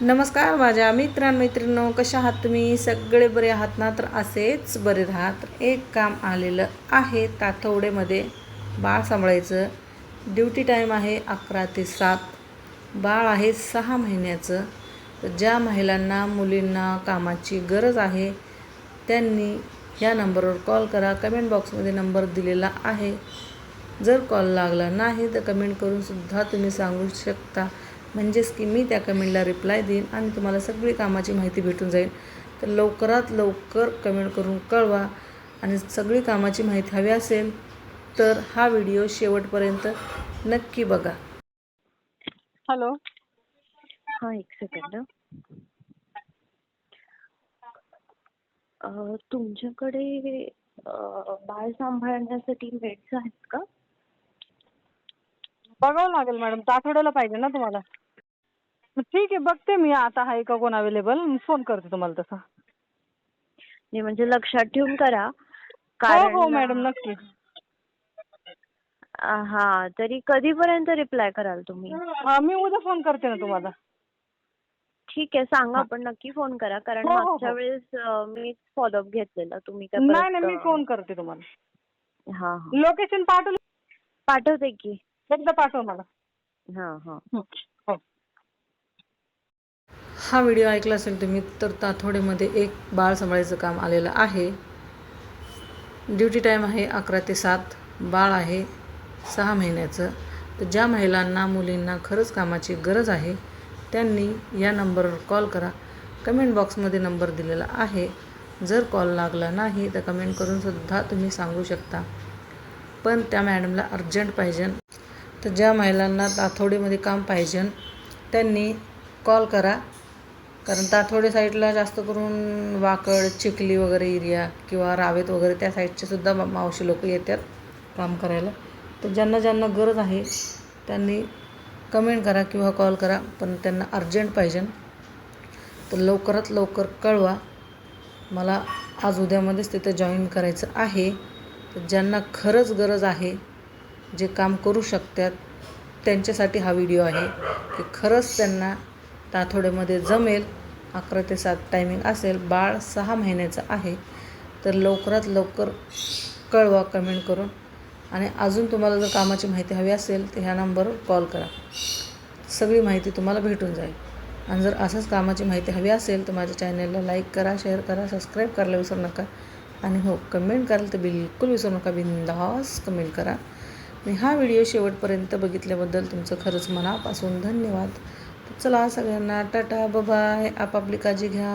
नमस्कार माझ्या मित्रांमैत्रिणींनो कशा आहात तुम्ही? सगळे बरे आहात ना? तर असेच बरे राहत. एक काम आलेलं आहे तातवडेमध्ये बाळ सांभाळायचं. ड्युटी टाईम आहे अकरा ते सात. बाळ आहे सहा महिन्याचं. तर ज्या महिलांना मुलींना कामाची गरज आहे त्यांनी या नंबरवर कॉल करा. कमेंट बॉक्समध्ये नंबर दिलेला आहे. जर कॉल लागला नाही तर कमेंट करूनसुद्धा तुम्ही सांगू शकता. म्हणजेच की मी त्या कमेंटला रिप्लाय देईन आणि तुम्हाला सगळी कामाची माहिती भेटून जाईल. तर लवकरात लवकर कमेंट करून कळवा आणि सगळी कामाची माहिती हवी असेल तर हा व्हिडिओ शेवटपर्यंत नक्की बघा. हॅलो हा एक सेकंड अं, तुमच्याकडे बाळ सांभाळण्यासाठी मेड्स आहेत का? बघावं लागेल मॅडम आठवड्याला पाहिजे ना तुम्हाला. ठीक आहे बघते मी आता आहे का कोण अवेलेबल फोन करते तुम्हाला तसा. नाही म्हणजे लक्षात ठेवून करा. हो कारण हो मॅडम नक्की हा तरी कधीपर्यंत रिप्लाय कराल तुम्ही? हा, मी उद्या फोन करते ना तुम्हाला. ठीक आहे सांगा पण नक्की फोन करा कारण हो, हो, हो. मागच्या वेळेस अं, मी फॉलोअप घेतलेला तुम्ही काय नाही परत, नाही मी अं, फोन करते तुम्हाला. हा हा. लोकेशन पाठवलं? पाठवते की. एकदा पाठव मला. हा हा. हो हा. व्हिडिओ ऐकला असेल तुम्ही तर ताथोडेमध्ये एक बाळ सांभाळायचं काम आलेलं आहे. ड्युटी टाईम आहे अकरा ते सात बाळ आहे सहा महिन्याचं. तर ज्या महिलांना मुलींना खरंच कामाची गरज आहे त्यांनी या नंबरवर कॉल करा. कमेंट बॉक्समध्ये नंबर दिलेला आहे. जर कॉल लागला नाही तर कमेंट करून सुद्धा तुम्ही सांगू शकता. पण त्या मॅडमला अर्जंट पाहिजे. तर ज्या महिलांना ताथोडीमध्ये काम पाहिजे त्यांनी कॉल करा. कारण ताथोडे साईडला जास्त करून वाकड चिखली वगैरे एरिया किंवा रावेत वगैरे त्या साईडचेसुद्धा मा- मावशी लोक येतात काम करायला. तर ज्यांना ज्यांना गरज आहे त्यांनी कमेंट करा किंवा कॉल करा पण त्यांना अर्जंट पाहिजे. तर लवकरात लवकर कळवा. मला आज उद्यामध्येच तिथं जॉईन करायचं आहे. तर ज्यांना खरंच गरज आहे जे काम करू शकतात त्यांच्यासाठी हा व्हिडिओ आहे. की खरंच त्यांना ताथोड्यामध्ये जमेल अकरा ते सात टायमिंग असेल बाळ सहा महिन्याचं आहे तर लवकरात लवकर कळवा कमेंट करून. आणि अजून तुम्हाला जर कामाची माहिती हवी असेल तर ह्या नंबरवर कॉल करा. सगळी माहिती तुम्हाला भेटून जाईल. आणि जर असंच कामाची माहिती हवी असेल तर माझ्या चॅनलला लाईक करा शेअर करा सबस्क्राईब करायला विसरू नका. आणि हो कमेंट कराल तर बिलकुल विसरू नका. बिंदास कमेंट करा. आणि हा व्हिडिओ शेवटपर्यंत बघितल्याबद्दल तुमचं खरंच मनापासून धन्यवाद. चला सगळ्यांना टाटा बाय आपापली काळजी घ्या.